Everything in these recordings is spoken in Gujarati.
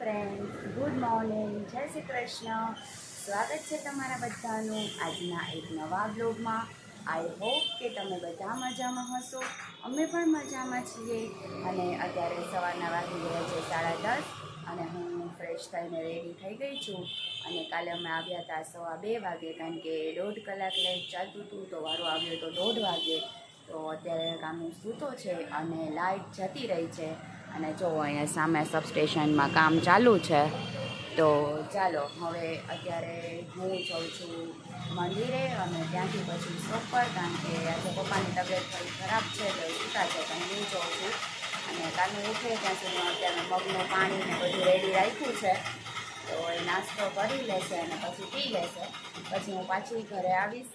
ફ્રેન્ડ્સ ગુડ મોર્નિંગ જય શ્રી કૃષ્ણ. સ્વાગત છે તમારા બધાનું આજના એક નવા બ્લોગમાં આઈ હોપ કે તમે બધા મજામાં હશો. અમે પણ મજામાં છીએ. અને અત્યારે સવારના વાગી ગયા છે સાડા દસ અને હું ફ્રેશ થઈને રેડી થઈ ગઈ છું. અને કાલે અમે આવ્યા હતા સવા બે વાગે, કારણ કે દોઢ કલાક લેટ ચાલતું હતું, તો વારો આવ્યો તો દોઢ વાગે. કામનું સૂતો છે અને લાઇટ જતી રહી છે. અને જો અહીંયા સામે સબસ્ટેશનમાં કામ ચાલુ છે, તો ચાલો હવે અત્યારે હું જાઉં છું મંદિરે અને ત્યાંથી પછી શોપ પર કારણ કે આજે પપ્પાની તબિયત થોડી ખરાબ છે, તો સૂતા છે, તો હું જાઉં છું. અને કાલનું ઉઠે ત્યાં સુધી અત્યારે મગનું પાણી ને બધું રેડી રાખ્યું છે. તો એ નાસ્તો કરી લેશે અને પછી પી લેશે. પછી હું પાછી ઘરે આવીશ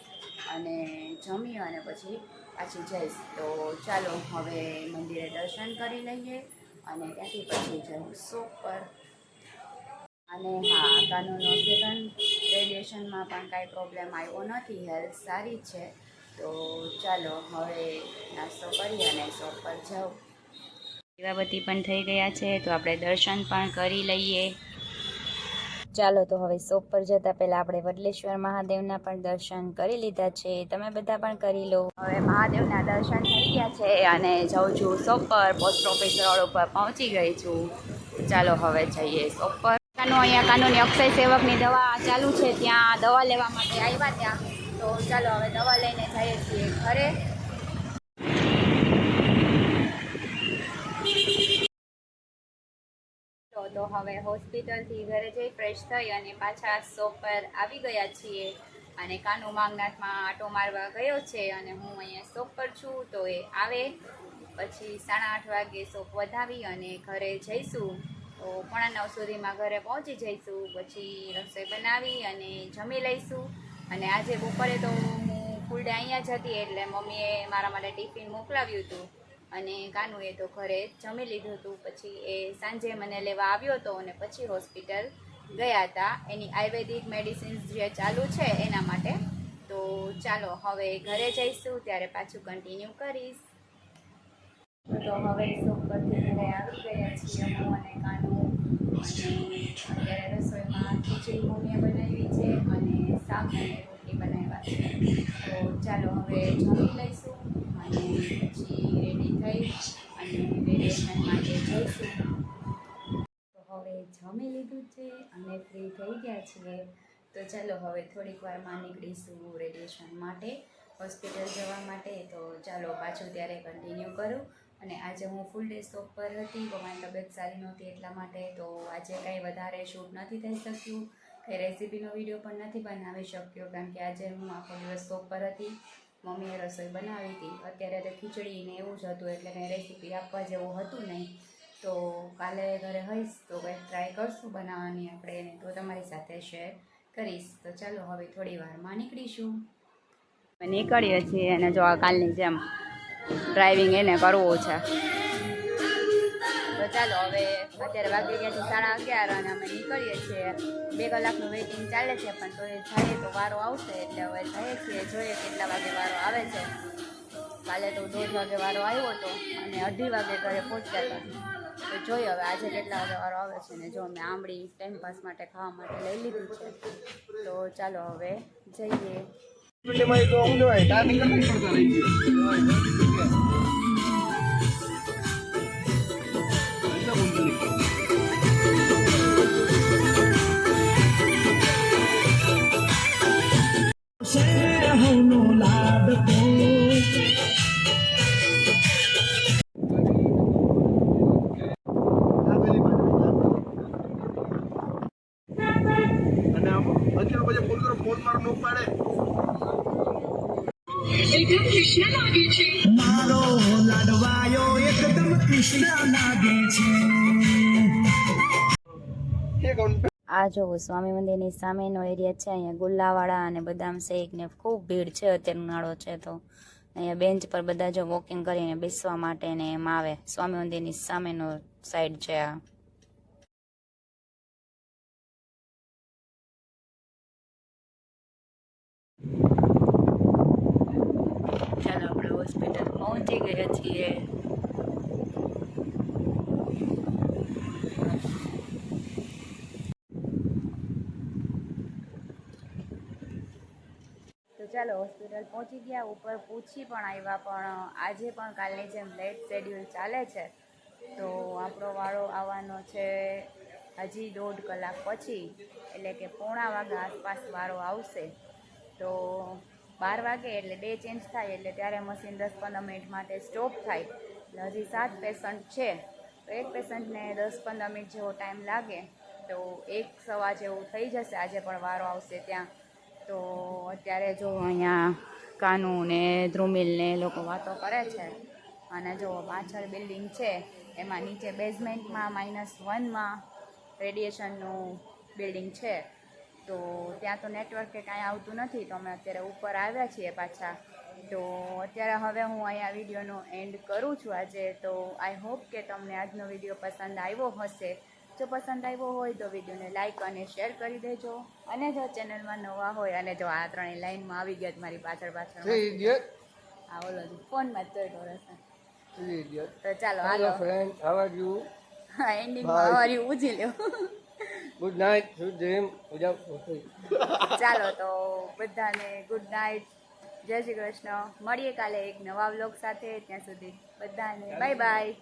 અને જમી અને પછી પાછી જઈશ. તો ચાલો હવે મંદિરે દર્શન કરી લઈએ અને ત્યાંથી પછી જવું શોપ પર અને હા કાનૂનો સેકન્ડ રેડિયેશનમાં પણ કાંઈ પ્રોબ્લેમ આવ્યો નથી. હેલ્થ સારી છે. તો ચાલો હવે નાસ્તો કરી અને શોપ પર જાઉં. દીવાબત્તી પણ થઈ ગયા છે, તો આપણે દર્શન પણ કરી લઈએ. ચાલો તો હવે શોપ પર જતા પહેલા આપણે વડલેશ્વર મહાદેવના પણ દર્શન કરી લીધા છે. તમે બધા પણ કરી લો. હવે મહાદેવના દર્શન થઈ ગયા છે અને જાઉં છું શોપ પર. પોસ્ટ ઓફિસ રોડ ઉપર પહોંચી ગઈ છું. ચાલો હવે જઈએ શોપ પર. અહીંયા કાનૂની અક્ષય સેવકની દવા ચાલુ છે. ત્યાં દવા લેવા માટે આવ્યા ત્યાં. તો ચાલો હવે દવા લઈને જઈએ છીએ ઘરે. તો હવે હોસ્પિટલથી ઘરે જઈ ફ્રેશ થઈ અને પાછા શોપ પર આવી ગયા છીએ. અને કાનુ માંગનાથમાં આટો મારવા ગયો છે અને હું અહીંયા શોપ પર છું તો એ આવે. પછી સાડા આઠ વાગે શોપ વધાવી અને ઘરે જઈશું. તો પોણા નવ સુધીમાં ઘરે પહોંચી જઈશું. પછી રસોઈ બનાવી અને જમી લઈશું. અને આજે બપોરે તો હું ફૂલ ડે અહીંયા જ હતી એટલે મમ્મીએ મારા માટે ટિફિન મોકલાવ્યું હતું. અને કાનુએ તો ઘરે જમી લીધું હતું. પછી એ સાંજે મને લેવા આવ્યો હતો અને પછી હોસ્પિટલ ગયા હતા. એની આયુર્વેદિક મેડિસિન્સ જે ચાલુ છે એના માટે. તો ચાલો, હવે ઘરે જઈશું, ત્યારે પાછું કન્ટિન્યુ કરીશ. તો હવે શોપ પરથી ઘરે આવી ગયા છીએ હું અને કાનુ. અત્યારે રસોઈમાં ખીચડી મમ્મીએ બનાવી છે અને શાક અને રોટલી બનાવ્યા છે. તો ચાલો, હવે જમી લઈશું અને પછી રેડી થઈ અને રેડિયેશન માટે જઈશું. તો હવે જમી લીધું છે અને ફ્રી થઈ ગયા છીએ તો ચાલો હવે થોડીક વારમાં નીકળીશું રેડિયેશન માટે હોસ્પિટલ જવા માટે તો ચાલો પાછું ત્યારે કન્ટિન્યુ કરું અને આજે હું ફૂલ ડે શોપ પર હતી, તો મારી તબિયત સારી નહોતી એટલા માટે તો આજે કાંઈ વધારે શૂટ નથી થઈ શક્યું. કંઈ રેસીપીનો વીડિયો પણ નથી બનાવી શક્યો. કારણ કે આજે હું આખો દિવસ શોપ પર હતી. મમ્મીએ રસોઈ બનાવી હતી. અત્યારે તો ખીચડી ને એવું જ હતું એટલે કંઈ રેસીપી આપવા જેવું હતું નહીં. તો કાલે ઘરે હઈશ તો કંઈક ટ્રાય કરશું બનાવવાની આપણે તો તમારી સાથે શેર કરીશ. તો ચાલો હવે થોડી વારમાં નીકળીશું. નીકળીએ છીએ અને જો આ કાલની જેમ ડ્રાઇવિંગ એને કરવું છે. ચાલો હવે અત્યારે વાગી ગયા છે સાડા અગિયાર અને અમે નીકળીએ છીએ. બે કલાકનું વેઇટિંગ ચાલે છે, પણ તો એ જઈએ તો વારો આવશે, એટલે હવે જઈએ છીએ, જોઈએ કેટલા વાગે વારો આવે છે. કાલે તો દોઢ વાગે વારો આવ્યો હતો અને અઢી વાગે ઘરે પહોંચ્યા હતા. તો જોઈએ હવે આજે કેટલા વાગે વારો આવે છે ને જો અમે આંબળી ટાઈમ પાસ માટે ખાવા માટે લઈ લીધું છે. તો ચાલો હવે જઈએ. આ જો સ્વામી મંદિરની સામેનો એરિયા છે, અહીંયા ગુલ્લાવાળા અને બદામ શેક ને ખૂબ ભીડ છે અત્યારે ઉનાળો છે તો અહીંયા બેન્ચ પર બધા જો વોકિંગ કરીને બેસવા માટે ને એમ આવે. સ્વામી મંદિરની સામેનો સાઈડ છે આ. હોસ્પિટલ પહોંચી ગયા છીએ. તો ચાલો હોસ્પિટલ પહોંચી ગયા, ઉપર પૂછી પણ આવ્યા, પણ આજે પણ કાલની જેમ લેટ શેડ્યુલ ચાલે છે. તો આપણો વાળો આવવાનો છે હજી દોઢ કલાક પછી, એટલે કે પોણા વાગ્યા આસપાસ વારો આવશે. તો બાર વાગે એટલે ડે ચેન્જ થાય એટલે ત્યારે મશીન દસ પંદર મિનિટ માટે સ્ટોપ થાય. એટલે હજી સાત પેશન્ટ છે. તો એક પેશન્ટને દસ પંદર મિનિટ જેવો ટાઈમ લાગે. તો એક સવા જેવું થઈ જશે. આજે પણ વારો આવશે ત્યાં. તો અત્યારે જો અહીંયા કાનુ ને ધ્રુમિલ ને લોકો વાતો કરે છે. અને જો પાછળ બિલ્ડિંગ છે, એમાં નીચે બેઝમેન્ટમાં માઇનસ વનમાં રેડિયેશનનું બિલ્ડિંગ છે. તો ત્યાં તો નેટવર્ક કે કાંઈ આવતું નથી તો અમે અત્યારે ઉપર આવ્યા છીએ પાછા. તો અત્યારે હવે હું અહીંયા વિડીયોનો એન્ડ કરું છું આજે. તો આઈ હોપ કે તમને આજનો વીડિયો પસંદ આવ્યો હશે. જો પસંદ આવ્યો હોય તો વિડીયોને લાઇક અને શેર કરી દેજો. અને જો ચેનલમાં નવા હોય અને જો આ ત્રણેય લાઇનમાં આવી ગયા મારી પાછળ પાછળ. આ ઓલો ફોનમાં જ તો ચાલો હાલો. ફ્રેન્ડ? હા એન્ડિંગમાં. અમારી ઉજી લ્યો. Good night dream. ઉજા- ચાલો તો બધાને ગુડ નાઇટ જય શ્રી કૃષ્ણ. મળીએ કાલે એક નવા વ્લોગ સાથે. ત્યાં સુધી બધાને બાય બાય